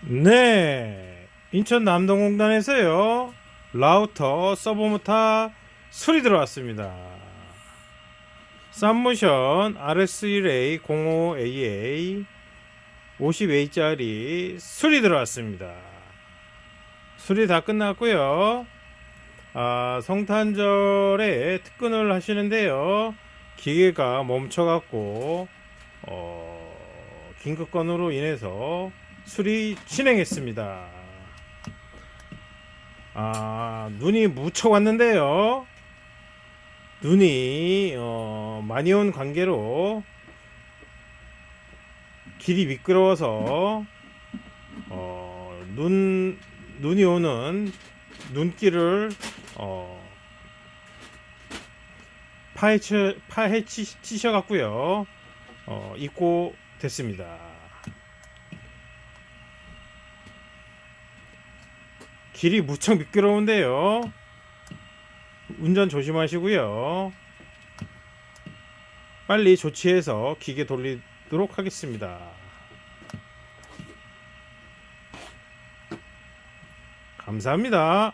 네, 인천 남동공단에서요 라우터 서버모타 수리 들어왔습니다. 쌈모션 RS1A 05AA 50A짜리 수리 들어왔습니다. 수리 다 끝났고요. 아, 성탄절에 특근을 하시는데요. 기계가 멈춰갖고 어, 긴급건으로 인해서 수리 진행했습니다. 아, 눈이 무척 왔는데요. 눈이 어, 많이 온 관계로 길이 미끄러워서 어, 눈 눈이 오는 눈길을 어, 파헤쳐 파헤치셔 갖고요. 어, 입고 됐습니다. 길이 무척 미끄러운데요. 운전 조심하시고요. 빨리 조치해서 기계 돌리도록 하겠습니다. 감사합니다.